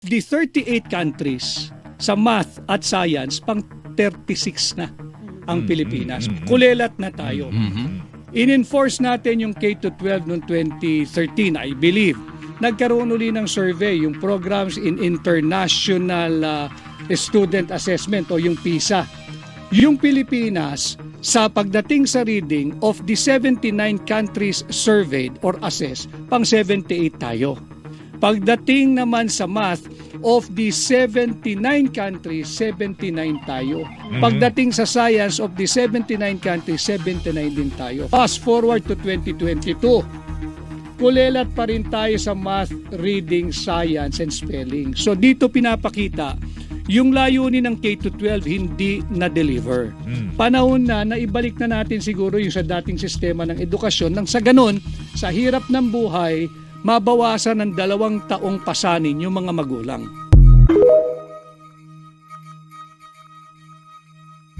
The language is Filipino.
the 38 countries sa math at science, pang 36 na ang Pilipinas. Kulelat na tayo. In-enforce natin yung K-12 noong 2013, I believe. Nagkaroon uli ng survey, yung programs in international uh, student assessment o yung PISA. Yung Pilipinas, sa pagdating sa reading of the 79 countries surveyed or assessed, pang 78 tayo. Pagdating naman sa math, of the 79 countries, 79 tayo. Pagdating sa science, of the 79 countries, 79 din tayo. Fast forward to 2022, kulelat pa rin tayo sa math, reading, science, and spelling. So dito pinapakita, yung layunin ng K-12 hindi na-deliver. Panahon na na ibalik na natin siguro yung sa dating sistema ng edukasyon nang sa ganun, sa hirap ng buhay, mabawasan ng dalawang taong pasanin yung mga magulang.